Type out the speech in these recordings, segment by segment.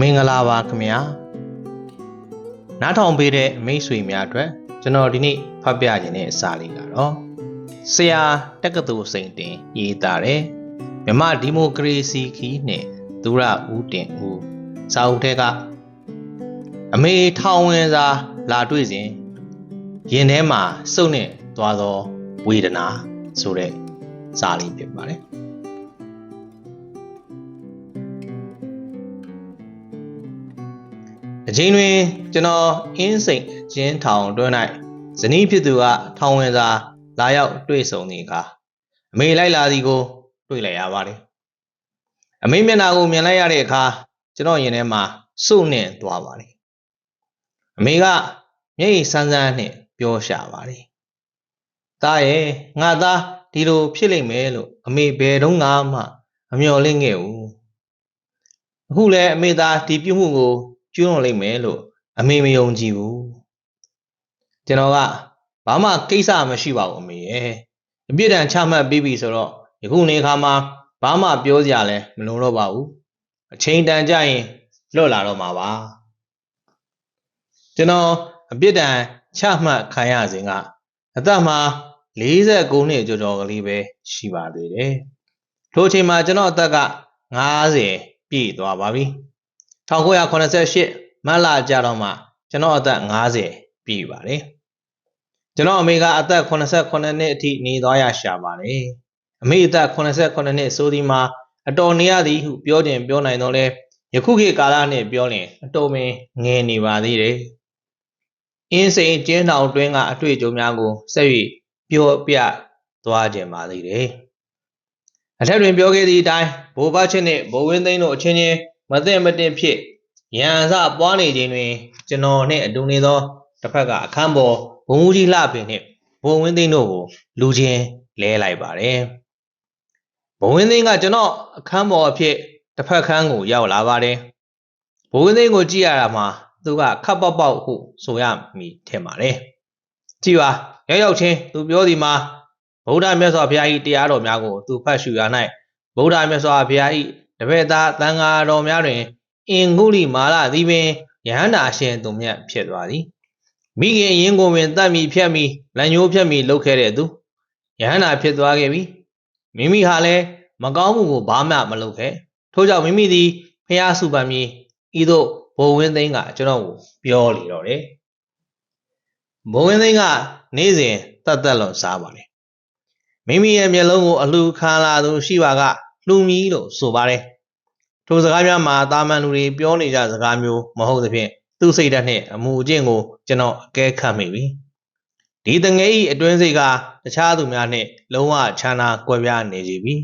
မင်္ဂလာပါခင်ဗျာနားထောင်ပေးတဲ့မိတ်ဆွေများအတွက်ကျွန်တော်ဒီနေ့ဖတ်ပြခြင်းတဲ့စာလေးကတော့ဆရာတက္ကသိုလ်စိန်တင်ရေးသားတယ်မြမဒီမိုကရေစီခီးနဲ့သူရဦးတင်ဦးစာအုပ်ထဲကအမေထောင်ဝင်စာလာတွေ့စဉ်ရင်ထဲမှာစုပ်နဲ့သွားသောဝေဒနာဆိုတဲ့စာလေးဖြစ်ပါတယ် အချိန်တွင်ကျွန်တော်အင်းစိန်အချင်းထောင်တွင်း၌ဇနီးဖြစ်သူကထောင်ဝင်စာလာရောက်တွေ့ဆုံနေကာအမေလိုက်လာသည်ကို တွေ့လိုက်ရပါတယ်အမေမျက်နှာကိုမြင်လိုက်ရတဲ့အခါကျွန်တော်ရင်ထဲမှာစုနှင့်သွားပါတယ်အမေကမျက်ရည်ဆန်းဆန်းနှင့်ပြောရှာပါတယ်သားရဲ့ငါသားဒီလိုဖြစ်လိမ့်မယ်လို့အမေဘယ်တော့မှမမျှော်လင့်ခဲ့ဘူးအခုလည်းအမေသားဒီပြုမှုကို ကျွလွန်လိမ့်မယ်လို့အမေမယုံကြည်ဘူးကျွန်တော်ကဘာမှကိစ္စမရှိပါဘူးအမေရဲ့အပြစ်ဒဏ်ချမှတ်ပြီးပြီဆိုတော့ယခုနေခါမှာဘာမှပြောစရာလည်းမလိုတော့ပါဘူးအချိန်တန်ကြရင်လွတ်လာတော့မှာပါကျွန်တော်အပြစ်ဒဏ်ချမှတ်ခံရစဉ်ကအသက်မှာ49နှစ်ကျော်ကျော်ကလေးပဲရှိပါသေးတယ်ထိုအချိန်မှာကျွန်တော်အသက်က90ပြည့်သွားပါပြီ 1988မတ်လကြတော့မှကျွန်တော်အသက်50ပြည့်ပါတယ်ကျွန်တော်အမေကအသက်89နှစ်အထိနေသွားရရှာပါတယ်အမေအသက်89နှစ်ဆိုဒီမှာအတော်နေရသည်ဟုပြောခြင်းပြောနိုင်တော့လဲယခုခေတ်ကာလနဲ့ပြောရင်အတော်ပင်ငယ်နေပါသေးတယ်အင်းစိန်ကျင်းတောင်တွင်းကအတွေ့အကြုံများကိုဆက်၍ပြောပြသွားခြင်းပါသေးတယ်အထက်တွင်ပြောခဲ့သည့်အတိုင်းဘိုးဘချင်းနှင့်ဘိုးဝင်းသိန်းတို့အချင်းချင်း မသိမတင်ဖြစ်ရန်စပွားနေခြင်းတွင် ကျွန်တော်နှင့်အတူနေသောတစ်ဖက်ကအခန်းပေါ်ဘုံဦးကြီးလှပင်နှင့်ဘုံဝင်းသိန်းတို့ကိုလူချင်းလဲလိုက်ပါတယ်ဘုံဝင်းသိန်းကကျွန်တော်အခန်းပေါ်အဖြစ်တစ်ဖက်ခန်းကိုရောက်လာပါတယ်ဘုံဝင်းသိန်းကိုကြည့်ရတာမှာသူကခပ်ပေါက်ပေါက်ဟုဆိုရမည်ထင်ပါတယ်ကြည့်ပါရောက်ရောက်ချင်းသူပြောဒီမှာဗုဒ္ဓမြတ်စွာဘုရား၏တရားတော်များကိုသူဖတ်ရှုရ၌ဗုဒ္ဓမြတ်စွာဘုရား၏တ ပည့်သားသံဃာတော်များတွင် အင်္ဂုလိမာလသည်ပင်ယဟန္တာအရှင်သူမြတ်ဖြစ်သွားသည်မိခင်ရင်ကိုပင်တတ်မိဖြတ်မိလန်ညိုးဖြတ်မိလုပ်ခဲ့တဲ့သူယဟန္တာဖြစ်သွားခဲ့ပြီမိမိဟာလည်းမကောင်းမှုကိုဘာမှမလုပ်ခဲ့ထို့ကြောင့်မိမိသည်ဖះစုပန်မီဤသို့ဘိုးဝင်းသိန်းကကျွန်တော်ကိုပြောလေတော့တယ်ဘိုးဝင်းသိန်းကနေ့စဉ်တတ်တက်လွန်စားပါလေမိမိရဲ့မျက်လုံးကိုအလှခံလာသူရှိပါကလှူမီလို့ဆိုပါတယ် ထိုစကားများမှာတာမန်လူတွေပြောနေကြစကားမျိုးမဟုတ်သဖြင့်သူ့စိတ်ဓာတ်နှင့်အမှုအကျင့်ကိုကျွန်တော်အကဲခတ်မိပြီဒီတငယ်ဤအတွင်းစိတ်ကတခြားသူများနှင့်လုံးဝခြားနာကွဲပြားနေကြပြီ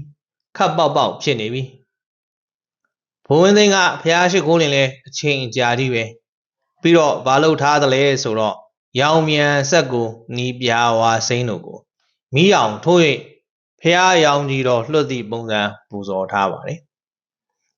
ခပ်ပေါက်ပေါက်ဖြစ်နေပြီဘိုးဝင်းသိန်းကဖျားရှိခိုးလင်လဲအချိန်ကြာကြီးပဲပြီးတော့ဘာလို့ထားသလဲဆိုတော့ရောင်မြန်ဆက်ကိုနီးပြာဝါစိမ့်တို့ကိုမိအောင်ထိုး၍ဖျားရောင်ကြီးတော်လွှတ်သည့်ပုံစံပူဇော်ထားပါတယ်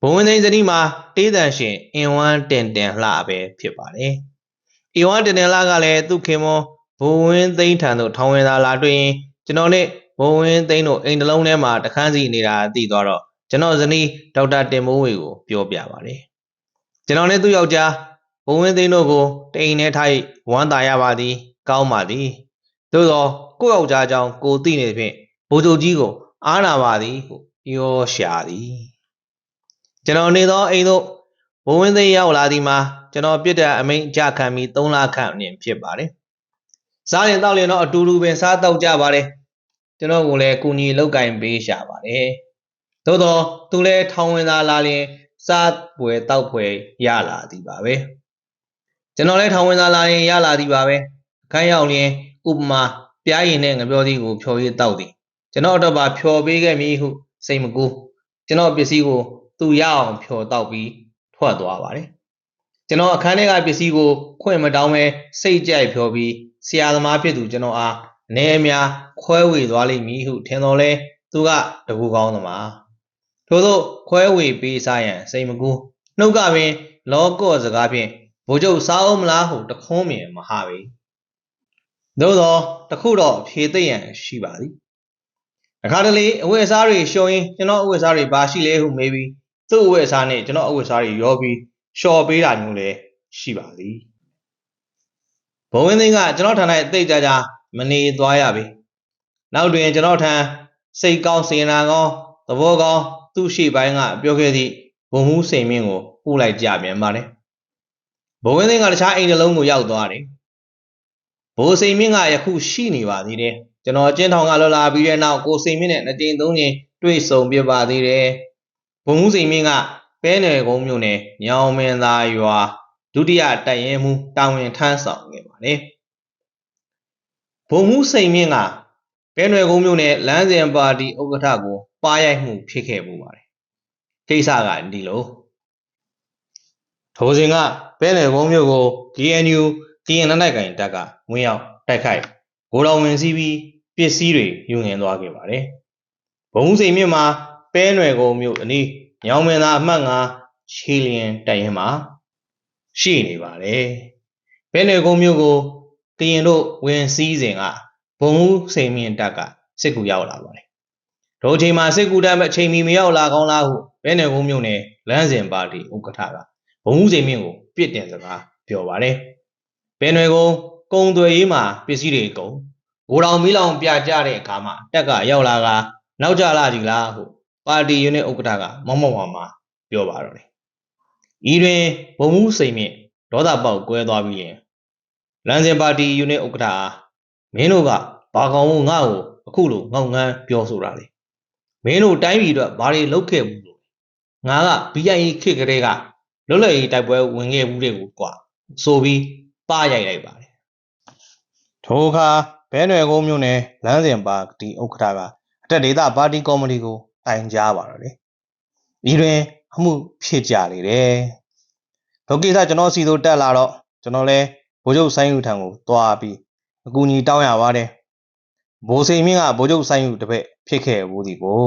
ဘုံဝင်သိန်းစနီးမှာတေးတန်ရှင်အင်ဝမ်းတင်တင်လှပဲဖြစ်ပါတယ်။အင်ဝမ်းတင်တင်လှကလည်းသူ့ခင်မွန်ဘုံဝင်သိန်းထံသို့ထောင်းဝင်လာလာတွေ့ရင်ကျွန်တော်နဲ့ဘုံဝင်သိန်းတို့အိမ်တစ်လုံးထဲမှာတခန်းစီနေတာသိသွားတော့ကျွန်တော်ဇနီးဒေါက်တာတင်မိုးဝေကိုပြောပြပါတယ်။ကျွန်တော်နဲ့သူ့ယောက်ျားဘုံဝင်သိန်းတို့ကိုတိမ်ထဲထားဝမ်းသာရပါသည်ကောင်းပါသည်သို့သောကိုယ့်ယောက်ျားကြောင့်ကိုသိနေဖြင့်ဘိုးချုပ်ကြီးကိုအားနာပါသည်ဟုပြောရှာသည် ကျွန်တော်နေသောအိမ်သို့ဘဝင်းသိမ်းရောက်လာသည်မှာကျွန်တော်ပြစ်တဲ့အမိန့်ကြခံပြီး3လခန့်အရင်ဖြစ်ပါတယ်။စားရင်တောက်ရင်တော့အတူတူပင်စားတော့ကြပါတယ်။ကျွန်တော်ကလည်းကုညီလောက်ကင်ပေးရှာပါတယ်။သို့တော့သူလည်းထောင်ဝင်သာလာရင်စားပွဲတောက်ပွဲရလာသည်ပါပဲ။ကျွန်တော်လည်းထောင်ဝင်သာလာရင်ရလာသည်ပါပဲ။အခန်းရောက်ရင်ဥပမာပြားရင်နဲ့ငပြောသည်ကိုဖြော်ရည်တောက်သည်။ကျွန်တော်တော့ပါဖြော်ပေးခဲ့မည်ဟုစိတ်မကူကျွန်တော်ပစ္စည်းကို သူရအောင်ဖြော်တောက်ပြီးထွက်သွားပါတယ်ကျွန်တော်အခန်းထဲကပစ္စည်းကိုခွင့်မတောင်းပဲစိတ်ကြိုက်ဖြော်ပြီးဆရာသမားဖြစ်သူကျွန်တော်အားအနေအများခွဲဝေသွားလိမ့်မည်ဟုထင်တော်လဲသူကတကူကောင်းသမားထို့သောခွဲဝေပေးစားရန်စိတ်မကူနှုတ်ကပင် လောကော့စကားဖြင့်ဘိုလ်ချုပ်စားအောင်မလားဟုတခုံးမြင်မဟာပေသို့သောတခုတော့ဖြေသိရန်ရှိပါသည်အခါတလေအဝတ်အစားတွေရှုံရင်ကျွန်တော်အဝတ်အစားတွေဘာရှိလဲဟုမေးပြီး သူ့အဝတ်အစားနဲ့ကျွန်တော်အဝတ်အစားတွေရောပြီးလျှော်ပေးတာမျိုးလည်းရှိပါသည်ဘုံဝင်းသိန်းကကျွန်တော်ထံ၌အသိကြကြမနေသွားရပြီနောက်တွင်ကျွန်တော်ထံစိတ်ကောင်းစေနာကောင်းသဘောကောင်းသူ့ရှိပိုင်းကပြောခဲ့သည့်ဘုံမှုစိန်မြင့်ကိုပို့လိုက်ကြပြန်ပါတယ်ဘုံဝင်းသိန်းကတခြားအိမ်တစ်လုံးကိုရောက်သွားတယ်ဘိုးစိန်မြင့်ကယခုရှိနေပါသေးတယ်ကျွန်တော်အကျဉ်းထောင်ကလွတ်လာပြီးတဲ့နောက်ကိုစိန်မြင့်နဲ့နှစ်ကြိမ်သုံးကြိမ်တွေ့ဆုံပြပါသေးတယ် ဘုံမှုစိန်မြင့်ကပဲနယ်ကုန်းမြို့နယ်ညောင်မင်းသားရွာဒုတိယတိုက်ရင်မှုတာဝန်ထမ်းဆောင်ခဲ့ပါတယ်ဘုံမှုစိန်မြင့်ကပဲနယ်ကုန်းမြို့နယ်လမ်းစဉ်ပါတီဥက္ကဋ္ဌကိုပါရိုက်မှုဖြစ်ခဲ့မှုပါတယ်ကိစ္စကဒီလိုထိုစဉ်ကပဲနယ်ကုန်းမြို့ကို GNU ကရင်လက်နက်ကင်တပ်ကဝင်ရောက်တိုက်ခိုက်ဂိုတော်ဝင်စီးပြီးပစ္စည်းတွေယူငင်သွားခဲ့ပါတယ်ဘုံမှုစိန်မြင့်မှာ ပဲနယ်ကုန်းမြို့အနီးညောင်မင်းသားအမှတ်9ချီလျင်တိုင်ရင်မှာရှိနေပါတယ်။ဘဲနယ်ကုန်းမြို့ကိုကရင်တို့ဝင်စည်းစဉ်ကဘုံမှုစိန်မြင့်တပ်ကစစ်ကူရောက်လာပါတယ်။တို့အချိန်မှာစစ်ကူတပ်အချိန်မီမရောက်လာကောင်းလားဟုဘဲနယ်ကုန်းမြို့နယ်လမ်းစဉ်ပါတီဥက္ကဋ္ဌကဘုံမှုစိန်မြင့်ကိုပြစ်တင်စကားပြောပါတယ်။ဘဲနယ်ကုန်းကုံသွယ်ရေးမှာပစ္စည်းတွေကုန်ဂိုတောင်မီးလောင်ပြကြတဲ့အခါမှာတက်ကရောက်လာကနောက်ကြလာကြည်လားဟု ပါတီယူနစ်ဥက္ကဋ္ဌကမောင်မောင်မာမာပြောပါတော့တယ်။ဤတွင်ဘုံမှုစိန်မြင့်ဒေါသပေါက်ကွဲသွားပြီးရင်လမ်းစဉ်ပါတီယူနစ်ဥက္ကဋ္ဌအားမင်းတို့ကဘာကောင်မို့ငါ့ကိုအခုလိုငေါငန်းပြောဆိုတာလေ။မင်းတို့တိုင်းပြည်အတွက်ဘာတွေလုပ်ခဲ့ဘူးလို့ငါက BIA ခေတ်ကလေးကလွတ်လပ်ရေးတိုက်ပွဲဝင်ခဲ့ဘူးတဲ့ကိုကွာဆိုပြီးပါရိုက်လိုက်ပါတယ်။ထိုအခါဘဲနွယ်ကုန်းမြို့နယ်လမ်းစဉ်ပါတီဥက္ကဋ္ဌကအတက်ဒေသပါတီကော်မတီကို တိုင်ကြားပါတော့လေဒီတွင်အမှုဖြစ်ကြလေတယ်ဒုကိစ္စကျွန်တော်စီသို့တက်လာတော့ကျွန်တော်လဲဘိုးချုပ်ဆိုင်းယူထံကိုသွားပြီးအကူအညီတောင်းရပါတယ်ဘိုးစိန်မြင့်ကဘိုးချုပ်ဆိုင်းယူတစ်ဖက်ဖြစ်ခဲ့ဘူးဒီကို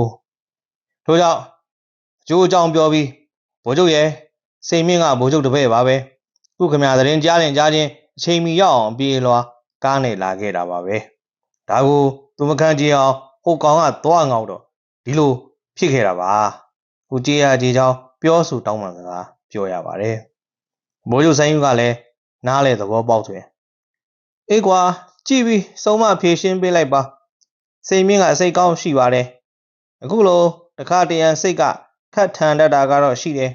ထို့ကြောင့်အကျိုးအကြောင်းပြောပြီးဘိုးချုပ်ရဲ့စိန်မြင့်ကဘိုးချုပ်တစ်ဖက်ပါပဲခုခမရသတင်းကြားရင်ကြားချင်းအချိန်မီရောက်အောင်ပြေးလွှာကားနဲ့လာခဲ့တာပါပဲဒါကိုသူမခံကြည့်အောင်ဟိုကောင်ကသွားငေါတော့ ဒီလိုဖြစ်ခဲ့တာပါကိုကြေးရကြေးချောင်းပြောဆိုတောင်းပန်စကားပြောရပါတယ်မိုးရုပ်ဆိုင်ယူကလည်းနားလေသဘောပေါက်သွင်းအေးကွာကြည့်ပြီးစုံမဖြေရှင်းပေးလိုက်ပါစိတ်မြင့်ကအစိတ်ကောင်းရှိပါတယ်အခုလိုတခါတရံစိတ်ကခတ်ထန်တတ်တာကတော့ရှိတယ်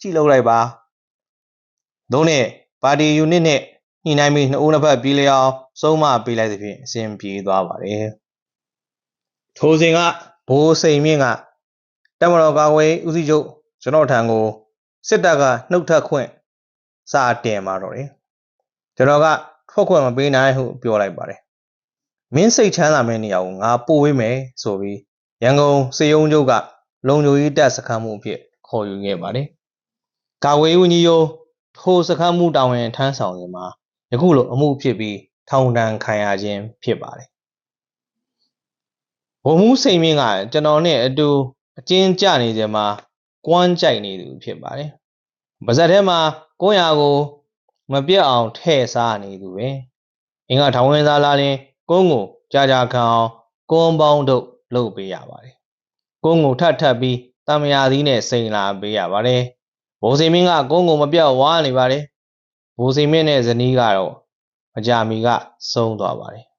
ကြည့်လို့လိုက်ပါဒုံးနဲ့ပါတီယူနစ်နဲ့ညှိနှိုင်းပြီးနှစ်ဦးနှစ်ဖက်ပြေးလျအောင်စုံမပေးလိုက်သဖြင့်အစဉ်ပြေးသွားပါတယ်ထိုစဉ်က ဘိုးစိန်မြင့်ကတမတော်ကာကွယ်ဦးစီးချုပ်ကျွန်တော်ထံကိုစစ်တပ်ကနှုတ်ထခွင့်စာတင်มาတော့တယ်ကျွန်တော်ကထွက်ခွင့်မပေးနိုင်ဟုပြောလိုက်ပါတယ်မင်းစိတ်ချမ်းသာမယ့်နေရာကိုငါပို့ဝေးမယ်ဆိုပြီးရန်ကုန်စေယုံချုပ်ကလုံခြုံရေးတပ်စခန်းမှုအဖြစ်ခေါ်ယူခဲ့ပါတယ်ကာဝေးဦးကြီးရောထိုစခန်းမှုတာဝန်ထမ်းဆောင်နေမှာယခုလိုအမှုဖြစ်ပြီးထောင်ဒဏ်ခံရခြင်းဖြစ်ပါတယ် ဘုံမှုစိန်မင်းကကျွန်တော်နဲ့အတူအကျဉ်းကျနေကြမှာကွမ်းကြိုက်နေသူဖြစ်ပါတယ်။ပါဇက်ထဲမှာကိုရာကိုမပြတ်အောင်ထဲ့စားနေသူပဲ။အင်းကထောင်ဝင်စားလာရင်ကုန်းကိုကြာကြာခံအောင်ကုန်းပေါင်းတို့လုပ်ပေးရပါတယ်။ကုန်းကိုထပ်ထပ်ပြီးတမယာသီးနဲ့စိန်လာပေးရပါတယ်။ဘိုးစိန်မင်းကကုန်းကိုမပြတ်ဝါနေပါတယ်။ဘိုးစိန်မင်းနဲ့ဇနီးကတော့မကြမီကဆုံးသွားပါတယ်။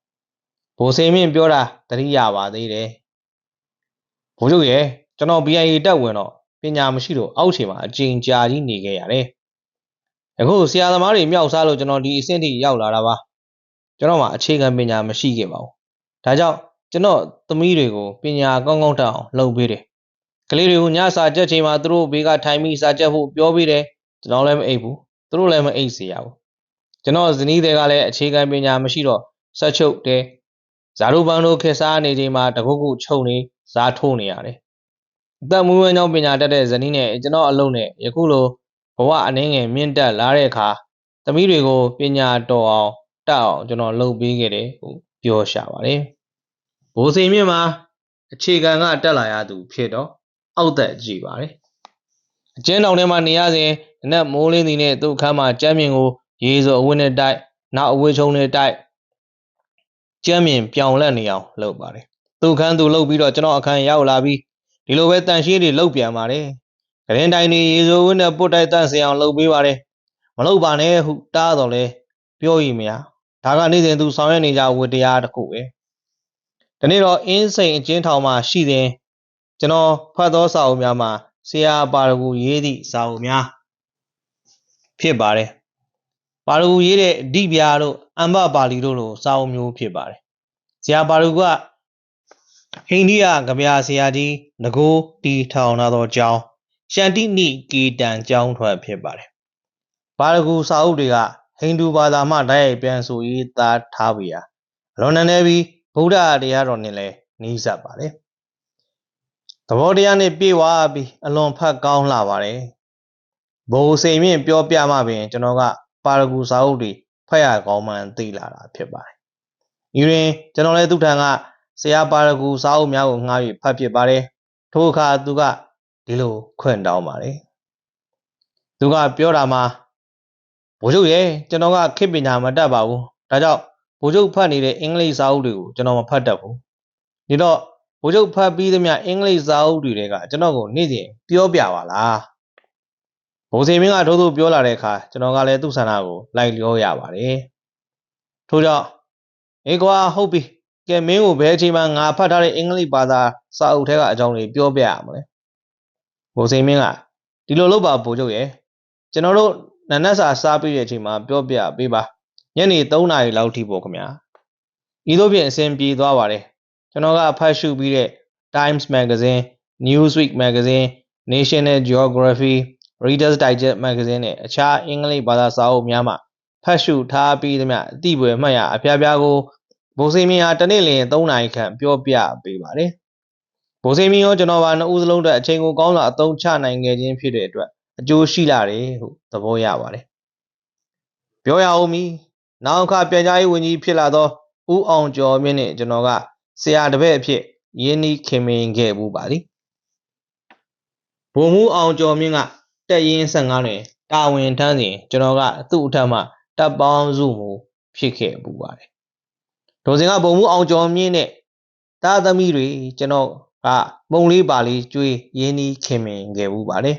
ဘိုးစိန်မင်းပြောတာတတိယပါသေးတယ်။ဘိုးချုပ်ရဲ့ကျွန်တော် BIA တက်ဝင်တော့ပညာမရှိတော့အောက်ခြေမှာအကျဉ်းကြာကြီးနေခဲ့ရတယ်။အခုဆရာသမားတွေမြောက်စားလို့ကျွန်တော်ဒီအဆင့်ထိရောက်လာတာပါ။ကျွန်တော်မှာအခြေခံပညာမရှိခဲ့ပါဘူး။ဒါကြောင့်ကျွန်တော်သမီးတွေကိုပညာကောင်းကောင်းတတ်အောင်လုပ်ပေးတယ်။ကလေးတွေကိုညစာကြက်ချိန်မှာသူတို့ဘေးကထိုင်ပြီးစာကြက်ဖို့ပြောပေးတယ်။ကျွန်တော်လည်းမအိပ်ဘူး။သူတို့လည်းမအိပ်စေရဘူး။ကျွန်တော်ဇနီးတွေကလည်းအခြေခံပညာမရှိတော့ဆက်ချုပ်တယ်။ ဇာတုပန်းတို့ခေစားနေချိန်မှာတကုတ်ကုချုပ်နေဇာထိုးနေရတယ်အသက်မွေးဝမ်းကြောင်းပညာတတ်တဲ့ဇနီးနဲ့ကျွန်တော်အလုပ်နဲ့ယခုလိုဘဝအနှင်းငယ်မြင့်တက်လာတဲ့အခါသမီးတွေကိုပညာတော်အောင်တက်အောင်ကျွန်တော်လုပ်ပေးခဲ့တယ်ဟုပြောရှာပါတယ်။ဘိုးစိန်မြင့်မှာအခြေခံကတက်လာရသူဖြစ်တော့အောက်သက်ကြည့်ပါတယ်။အကျဉ်းတော်ထဲမှာနေရစဉ်နက်မိုးလင်းသည်နဲ့သူ့အခန်းမှာကျမ်းမြင့်ကိုရေစောအဝတ်နဲ့တိုက်နောက်အဝတ်ချုံနဲ့တိုက် ကျမ်းမြင့်ပြောင်လက်နေအောင်လုပ်ပါတယ်။သူ့အခန်းသူလုပ်ပြီးတော့ကျွန်တော်အခန်းရောက်လာပြီးဒီလိုပဲတန်ရှင်းတွေလောက်ပြန်ပါတယ်ကရင်တိုင်းနေရေစိုးဝင်းနဲ့ပုတ်တိုက်တန့်စင်အောင်လုပ်ပေးပါတယ်မလုပ်ပါနဲ့ဟုတားတော်လဲပြောဤမရဒါကနေ့စဉ်သူဆောင်ရွက်နေကြဝတ္တရားတစ်ခုပဲဒီနေ့တော့အင်းစိန်အချင်းထောင်မှာရှိတဲ့ကျွန်တော်ဖတ်သောစာအုပ်များမှာဆရာပါရဂူရေးသည့်စာအုပ်များဖြစ်ပါတယ် ပါရဂူရေးတဲ့အဓိပြာတို့အမ္ဘပါဠိတို့လိုစာအုပ်မျိုးဖြစ်ပါတယ်ဆရာပါရဂူကအိန္ဒိယကဗျာဆရာကြီးငကိုးတီထောင်လာသောကျောင်းရှန်တိနိကေတန်ကျောင်းထွက်ဖြစ်ပါတယ်ပါရဂူစာအုပ်တွေကဟိန္ဒူဘာသာမှတိုက်ရိုက်ပြန်ဆိုရေးသားထားပေရာအလွန်နည်းနည်းပြီးဗုဒ္ဓတရားတော်နဲ့လည်းနှီးစပ်ပါတယ်သဘောတရားနဲ့ပြေဝပြီးအလွန်ဖတ်ကောင်းလာပါတယ်ဘိုလ်စိန်မြင့်ပြောပြမှပင်ကျွန်တော်က ပါရဂူစာအုပ်တွေဖတ်ရကောင်းမှန်းသိလာတာဖြစ်ပါတယ်။ဤတွင်ကျွန်တော်လည်းသူ့ထံကဆရာပါရဂူစာအုပ်များကိုငှား၍ဖတ်ဖြစ်ပါတယ်။ထိုအခါသူကဒီလိုခွင့်တောင်းပါတယ်။သူကပြောတာမှာဘိုလ်ချုပ်ရဲ့ကျွန်တော်ကခေတ်ပညာမတတ်ပါဘူး။ဒါကြောင့်ဘိုလ်ချုပ်ဖတ်နေတဲ့အင်္ဂလိပ်စာအုပ်တွေကိုကျွန်တော်မဖတ်တတ်ဘူး။ဒီတော့ဘိုလ်ချုပ်ဖတ်ပြီးသမျှအင်္ဂလိပ်စာအုပ်တွေကကျွန်တော်ကိုနေ့စဉ်ပြောပြပါလား။ဘုံ စင်မင်းကထိုးထိုးပြောလာတဲ့အခါကျွန်တော်ကလည်းသူ့ဆန္ဒကိုလိုက်လျောရပါတယ်။ထို့ကြောင့်အေးကွာဟုတ်ပြီ။ကဲမင်းကိုဘယ်အချိန်မှငါဖတ်ထားတဲ့အင်္ဂလိပ်ဘာသာစာအုပ်ထဲကအကြောင်းတွေပြောပြရမလဲ။ဘုံစင်မင်းကဒီလိုလုပ်ပါဘိုလ်ချုပ်ရဲ့ကျွန်တော်တို့နနက်စာစားပြီးတဲ့အချိန်မှာပြောပြပေးပါ။ညနေ3နာရီလောက်ထိပေါ့ခင်ဗျာ။ဤသို့ဖြင့်အစဉ်ပြေသွားပါတယ်။ကျွန်တော်ကဖတ်ရှုပြီးတဲ့ Times Magazine, Newsweek Magazine, National Geography Reader's Digest Magazine နဲ့အခြားအင်္ဂလိပ်ဘာသာစာအုပ်များမှဖတ်ရှုထားပြီးသမျှအတိပွေမှတ်ရအပြားပြားကိုဘိုးစိမင်းဟာတနေ့လျင်3နာရီခန့်ပြောပြပေးပါတယ်။ဘိုးစိမင်းရောကျွန်တော်ပါနှစ်ဦးစလုံးအတွက်အချိန်ကိုကောင်းစွာအသုံးချနိုင်ခဲ့ခြင်းဖြစ်တဲ့အတွက်အကျိုးရှိလာတယ်ဟုသဘောရပါတယ်။ပြောရအောင်မီနောက်အခါပြန်ကြားရေးဝန်ကြီးဖြစ်လာသောဦးအောင်ကျော်မြင့်နဲ့ကျွန်တော်ကဆရာတပည့်အဖြစ်ရင်းနှီးခင်မင်ခဲ့မှုပါသည်။ဘုံမူအောင်ကျော်မြင့်က တက်ရင်း15တွင်တာဝန်ထမ်းစဉ်ကျွန်တော်ကသူ့အထက်မှတပ်ပေါင်းစုမူဖြစ်ခဲ့ပူပါတယ်။ဒိုစင်ကဘုံမှုအောင်ကျော်မြင့်နဲ့တာသမီတွေကျွန်တော်ကမုံလေးပါလေးကျွေးရင်းနှီးခင်မင်ခဲ့ပူပါတယ်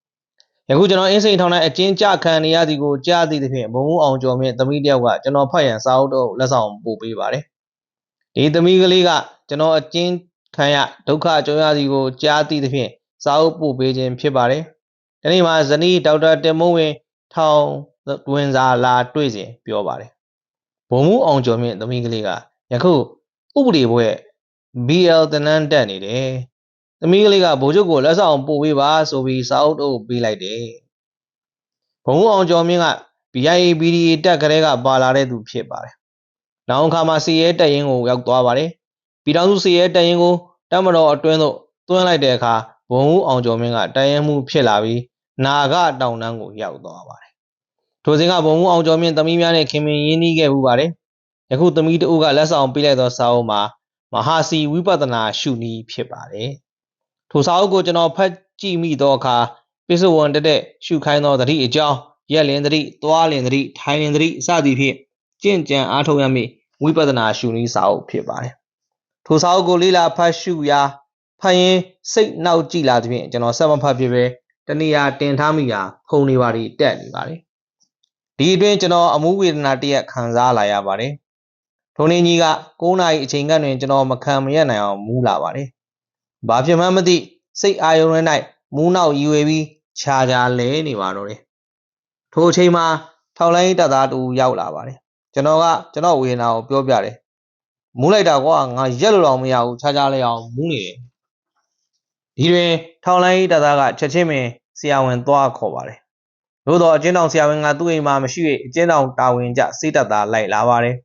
။ယခုကျွန်တော်အင်းစိန်ထောင်၌အကျဉ်းချခံနေရသည်ကိုကြားသိသဖြင့်ဘုံမှုအောင်ကျော်မြင့်သမီးတယောက်ကကျွန်တော်ဖတ်ရန်စာအုပ်တော့လက်ဆောင်ပို့ပေးပါတယ်။ဒီသမီးကလေးကကျွန်တော်အကျဉ်းခံရဒုက္ခကြုံရသည်ကိုကြားသိသဖြင့်စာအုပ်ပို့ပေးခြင်းဖြစ်ပါတယ်။ ဒီနေ့မှာဇနီးဒေါက်တာတင်မိုးဝင်ထောင်ဝင်စာလာတွေ့စဉ်ပြောပါတယ်ဘုံမှုအောင်ကျော်မြင့်သမီးကလေးကယခုဥပဒေဘွဲ BL တနန်းတက်နေတယ်သမီးကလေးကဗိုလ်ချုပ်ကိုလက်ဆောင်ပို့ပေးပါဆိုပြီးစာအုပ်တို့ပေးလိုက်တယ်ဘုံမှုအောင်ကျော်မြင့်က BIA BDA တက်ကြတဲ့ကပါလာတဲ့သူဖြစ်ပါတယ်နောက်အခါမှာစီရဲတက်ရင်ကိုရောက်သွားပါတယ်ပြည်တော်စုစီရဲတက်ရင်ကိုတမတော်အတွင်းသို့သွင်းလိုက်တဲ့အခါဘုံဦးအောင်ကျော်မင်းကတန်ရမှုဖြစ်လာပြီး နာဂတောင်တန်းကိုရောက်သွားပါတယ်။ထိုစဉ်ကဘုံမှုအောင်ကျော်မြင့်သမီးများနဲ့ခင်မင်ရင်းနှီးခဲ့မှုပါတယ်။ယခုသမီးတဦးကလက်ဆောင်ပေးလိုက်သောစာအုပ်မှာမဟာစီဝိပဿနာရှုနည်းဖြစ်ပါတယ်။ထိုစာအုပ်ကိုကျွန်တော်ဖတ်ကြည့်မိသောအခါပိစဝံတက်တဲ့ရှုခိုင်းသောတတိအကြောင်းရက်လင်တတိသွားလင်တတိထိုင်လင်တတိစသည်ဖြင့်ကြင့်ကြံအားထုတ်ရမည့်ဝိပဿနာရှုနည်းစာအုပ်ဖြစ်ပါတယ်။ထိုစာအုပ်ကိုလေးလာဖတ်ရှုရာဖတ်ရင်စိတ်နှောက်ကြည့်လာသဖြင့်ကျွန်တော်ဆက်မဖတ်ဖြစ်ပဲ တနေရာတင်ထားမိတာဖုန်နေပါတွေတက်နေပါတယ်ဒီအတွင်းကျွန်တော်အမှုဝေဒနာတရက်ခံစားလာရပါတယ်ထုံနေကြီးက9နာရီအချိန်ကတွင်ကျွန်တော်မခံမရနိုင်အောင်မူးလာပါတယ်ဘာဖြစ်မှန်းမသိစိတ်အာရုံနဲ့၌မူးနောက်ယူပြီးခြာခြာလဲနေပါတော့တယ်ထိုအချိန်မှာထောက်လိုင်းတပ်သားတူရောက်လာပါတယ်ကျွန်တော်ကကျွန်တော်ဝေဒနာကိုပြောပြတယ်မူးလိုက်တာကွာငါရက်လို့တော့မရဘူးခြားခြားလဲအောင်မူးနေတယ် ဒီတွင်ထောင်လိုင်းတပ်သားကချက်ချင်းပင်ဆရာဝန်သွားခေါ်ပါတယ်။သို့တော့အကျဉ်းထောင်ဆရာဝန်ကသူ့အိမ်မှာမရှိ၍အကျဉ်းထောင်တာဝန်ကျစေးတပ်သားလိုက်လာပါတယ်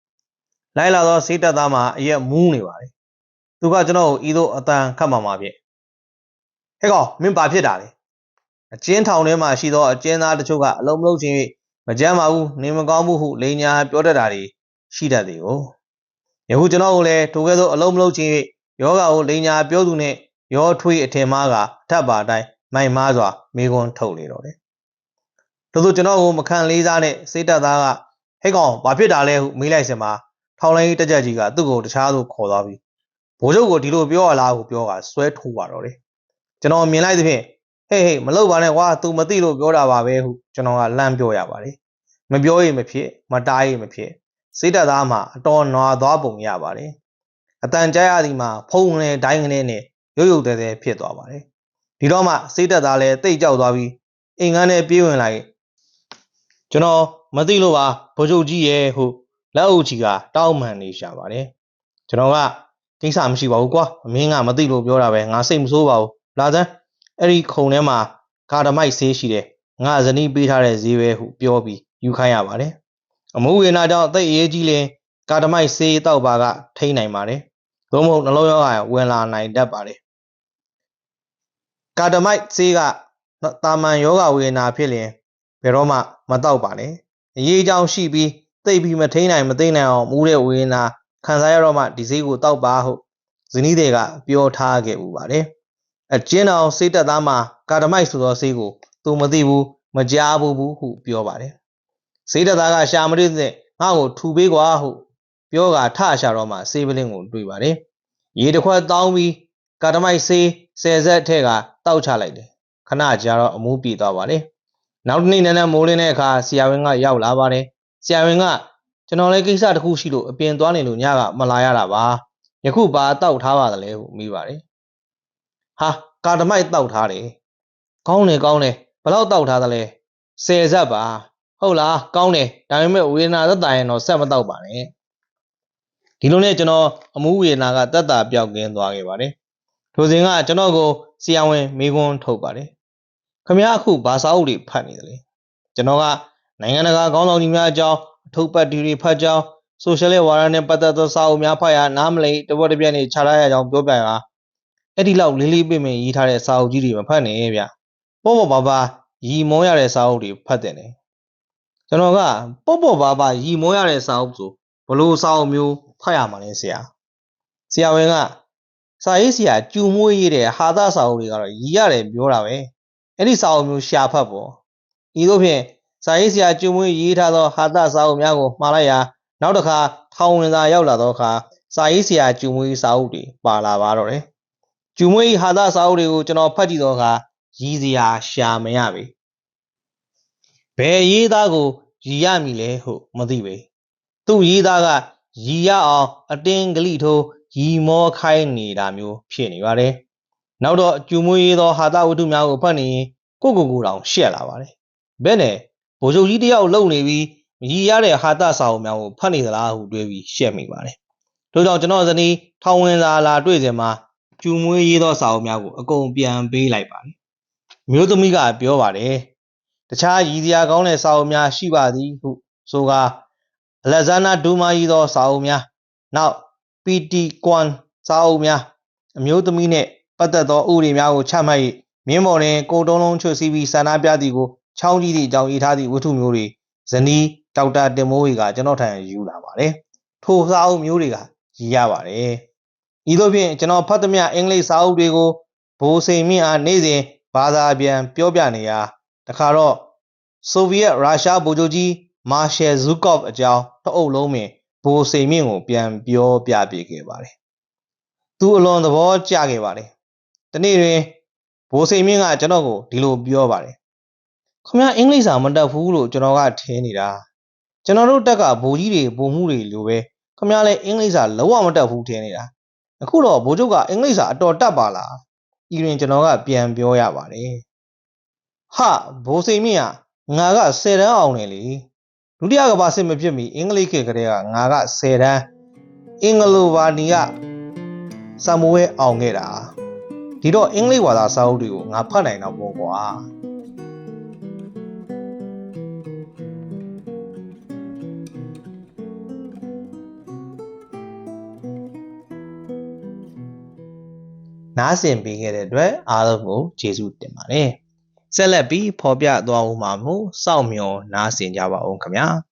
။လိုက်လာသောစေးတပ်သားမှာအရက်မူးနေပါတယ်။သူကကျွန်တော်ကိုဤသို့အတန်ခတ်မှမှာဖြင့်ဟဲ့ကောင်မင်းဘာဖြစ်တာလဲ။အကျဉ်းထောင်ထဲမှာရှိသောအကျဉ်းသားတချို့ကအလုံးမလုံးချင်း၍မကြမ်းပါဘူးနေမကောင်းဘူးဟုလိန်ညာပြောတတ်တာတွေရှိတတ်တယ်ကို။ယခုကျွန်တော်ကိုလည်းထိုကဲ့သို့အလုံးမလုံးချင်း၍ယောဂကိုလိန်ညာပြောသူနှင့် ရောထွေးအထင်မှားကအထပ်ပါတိုင်းမိုင်မားစွာမိကွန်းထုတ်လေတော့တယ်။ထို့သောကျွန်တော်ကိုမခံလေးစားနဲ့စိတ်တက်သားကဟဲ့ကောင်ဘာဖြစ်တာလဲဟုမေးလိုက်စမှာထောင်လိုင်းတက်ကြကြီးကသူ့ကိုတခြားသို့ခေါ်သွားပြီးဘိုးချုပ်ကိုဒီလိုပြောရလားဟုပြောကဆွဲထိုးပါတော့တယ်။ကျွန်တော်မြင်လိုက်သဖြင့်ဟေးဟေးမလုပ်ပါနဲ့ကွာ तू မသိလို့ပြောတာပါပဲဟုကျွန်တော်ကလမ်းပြောရပါတယ်မပြောရင်မဖြစ်မတားရင်မဖြစ်စိတ်သက်သားမှာအတော်နွာသွားပုံရပါတယ်အတန်ကြားရသည်မှာဖုံငယ်ဒိုင်းငယ်နဲ့ ရုပ်ရုပ်တဲတဲဖြစ်သွားပါတယ်ဒီတော့မှစိတ်သက်သားလည်းတိတ်ကြောက်သွားပြီးအိမ်ကန်းထဲပြေးဝင်လိုက်ကျွန်တော်မသိလို့ပါဗိုလ်ချုပ်ကြီးရဲ့ဟုလက်အုပ်ကြီးကတောင်းမှန်နေရှာပါတယ်ကျွန်တော်ကကိစ္စမရှိပါဘူးကွာအမင်းကမသိလို့ပြောတာပဲငါစိတ်မဆိုးပါဘူးလာစမ်းအဲ့ဒီခုံထဲမှာကာဒမိုက်ဆေးရှိတယ်ငါဇနီးပေးထားတဲ့ဈေးပဲဟုပြောပြီးယူခိုင်းရပါတယ်အမိုးဝေနာကြောင့်အသက်အရေးကြီးရင်ကာဒမိုက်ဆေးတောက်ပါကထိန်းနိုင်ပါတယ်သို့မဟုတ်နှလုံးရောဂါဝင်လာနိုင်တတ်ပါတယ် ကာဒမိုက်ဆေးကတာမန်ယောဂဝေဒနာဖြစ်ရင်ဘယ်တော့မှမတောက်ပါနဲ့အရေးကြောင်းရှိပြီးသိပ်ပြီးမထိန်နိုင်မသိနိုင်အောင်မူးတဲ့ဝေဒနာခံစားရတော့မှဒီဆေးကိုတောက်ပါဟုဇနီးတွေကပြောထားခဲ့ဥပါတယ်အကျဉ်းတော်စိတ်သက်သားမှာကာဒမိုက်ဆိုသောဆေးကိုသူမသိဘူးမကြားဘူးဘူးဟုပြောပါတယ်စိတ်သက်သားကရှာမရစ်တဲ့ငါ့ကိုထူပေးကွာဟုပြောကထရှာတော့မှဆေးပလင်းကိုတွေ့ပါတယ်ရေတစ်ခွက်တောင်းပြီးကာဒမိုက်ဆေးဆယ်ဆက်ထဲက တောက်ချလိုက်တယ်ခဏကြာတော့အမူးပြေသွားပါတယ်နောက်တစ်နေ့နည်းနည်းမိုးလင်းတဲ့အခါဆရာဝန်ကရောက်လာပါတယ်ဆရာဝန်ကကျွန်တော်လည်းကိစ္စတစ်ခုရှိလို့အပြင်သွားနေလို့ညကမလာရတာပါယခုပါတောက်ထားပါသလဲဟုမိပါတယ်ဟာကာဒမိုက်တောက်ထားတယ်ကောင်းတယ်ကောင်းတယ်ဘယ်တော့တောက်ထားသလဲဆယ်ဆက်ပါဟုတ်လားကောင်းတယ်ဒါပေမဲ့ဝေဒနာသက်သာရင်တော့ဆက်မတောက်ပါနဲ့ဒီလိုနဲ့ကျွန်တော်အမှုဝေဒနာကတက်တာပြောက်ကင်းသွားခဲ့ပါတယ်ထိုစဉ်ကကျွန်တော်ကို ဆရာဝန်မေခွန်းထုတ်ပါတယ်ခမရအခုဘာစာအုပ်တွေဖတ်နေသလဲကျွန်တော်ကနိုင်ငံတကာခေါင်းဆောင်ကြီးများအကြောင်းအထုပ်ပတ်တီတွေဖတ်ကြောင်းဆိုရှယ်လစ်ဝါဒနဲ့ပတ်သက်သောစာအုပ်များဖတ်ရနားမလည်တပွက်တစ်ပြက်နေခြားထားရကြောင်းပြောပြရာအဲ့ဒီလောက်လေးလေးပင်ပင်ရေးထားတဲ့စာအုပ်ကြီးတွေမဖတ်နဲ့ဗျပေါ့ပေါ့ပါပါရီမောရတဲ့စာအုပ်တွေဖတ်တယ်လေကျွန်တော်ကပေါ့ပေါ့ပါပါရီမောရတဲ့စာအုပ်ဆိုဘလို့စာအုပ်မျိုးဖတ်ရမှာလဲဆရာဆရာဝန်က စာရေးဆရာကျူမွေးရေးတဲ့ဟာသစာအုပ်တွေကတော့ရီရတယ်ပြောတာပဲအဲ့ဒီစာအုပ်မျိုးရှာဖတ်ပေါ့ဤသို့ဖြင့်စာရေးဆရာကျူမွေးရေးထားသောဟာသစာအုပ်များကိုမှားလိုက်ရာနောက်တစ်ခါထောင်ဝင်စာရောက်လာသောအခါစာရေးဆရာကျူမွေးစာအုပ်တွေပါလာပါတော့တယ်ကျူမွေးဟာသစာအုပ်တွေကိုကျွန်တော်ဖတ်ကြည့်တော့အခါရည်စရာရှာမရပေဘယ်ရေးသားကိုရည်ရမည်လဲဟုမသိပေသူ့ရေးသားကရည်ရအောင်အတင်းဂလိထိုး ရီမောခိုင်းနေတာမျိုးဖြစ်နေပါတယ်နောက်တော့ကျူမွေးရေးသောဟာသဝတ္ထုများကိုဖတ်နေရင်ကိုကိုကိုတောင်ရှက်လာပါတယ်ဘယ်နဲ့ဗိုလ်ချုပ်ကြီးတယောက်လုံနေပြီးမရည်ရတဲ့ဟာသစာအုပ်များကိုဖတ်နေသလားဟုတွေးပြီးရှက်မိပါတယ်ထို့ကြောင့်ကျွန်တော်ဇနီးထောင်ဝင်စာလာတွေ့စဉ်မှာကျူမွေးရေးသောစာအုပ်များကိုအကုန်ပြန်ပေးလိုက်ပါတယ်မျိုးသမီးကပြောပါတယ်တခြားရည်စရာကောင်းတဲ့စာအုပ်များရှိပါသည်ဟုဆိုကာအလက်ဇန္ဒာဒူမာကြီးသောစာအုပ်များနောက် ပီတီကွမ်စာအုပ်များအမျိုးသမီးနှင့်ပတ်သက်သောဥပဒေများကိုချမှတ်၍မြင်းပေါ်တွင်ကိုတုံးလုံးချွတ်စီးပြီးဆန္ဒပြသည်ကိုချောင်းကြီးသည့်အကြောင်းရေးထားသည့်ဝတ္ထုမျိုးတွေဇနီးဒေါက်တာတင်မိုးဝေကကျွန်တော်ထံယူလာပါတယ်ထိုစာအုပ်မျိုးတွေကရည်ရပါတယ်ဤသို့ဖြင့်ကျွန်တော်ဖတ်သမျှအင်္ဂလိပ်စာအုပ်တွေကိုဘိုးစိန်မြင့်အားနေ့စဉ်ဘာသာပြန်ပြောပြနေရာတခါတော့ဆိုဗီယက်ရုရှားဗိုလ်ချုပ်ကြီးမာရှယ်ဇူကော့ဖ်အကြောင်းတအုပ်လုံးပင် ဘိုးစိန်မြင့်ကိုပြန်ပြောပြပြခဲ့ပါတယ်သူအလွန်သဘောကျခဲ့ပါတယ်တနေ့တွင်ဘိုးစိန်မြင့်ကကျွန်တော်ကိုဒီလိုပြောပါတယ်ခင်ဗျာအင်္ဂလိပ်စာမတတ်ဘူးလို့ကျွန်တော်ကထင်နေတာကျွန်တော်တို့တက်ကဗိုလ်ကြီးတွေဗိုလ်မှုတွေလိုပဲခင်ဗျားလည်းအင်္ဂလိပ်စာလုံးဝမတတ်ဘူးထင်နေတာအခုတော့ဗိုလ်ချုပ်ကအင်္ဂလိပ်စာအတော်တတ်ပါလားဤတွင်ကျွန်တော်ကပြန်ပြောရပါတယ်ဟာဘိုးစိန်မြင့်ကငါက10တန်းအောင်တယ်လေ ဒုတိယကမ္ဘာစစ်မဖြစ်မီအင်္ဂလိပ်ခေတ်ကတည်းကငါက10တန်းအင်္ဂလိုဘာနီကစမွေးအောင်ခဲ့တာဒီတော့အင်္ဂလိပ်ဘာသာစာအုပ်တွေကိုငါဖတ်နိုင်တော့ပေါ့ကွာနားဆင်ပေးခဲ့တဲ့အတွက်အားလုံးကိုကျေးဇူးတင်ပါတယ် ဆက်လက်ပြီးဖော်ပြသွားဦးမှာမို့စောင့်မျှော်နားဆင်ကြပါဦးခင်ဗျာ။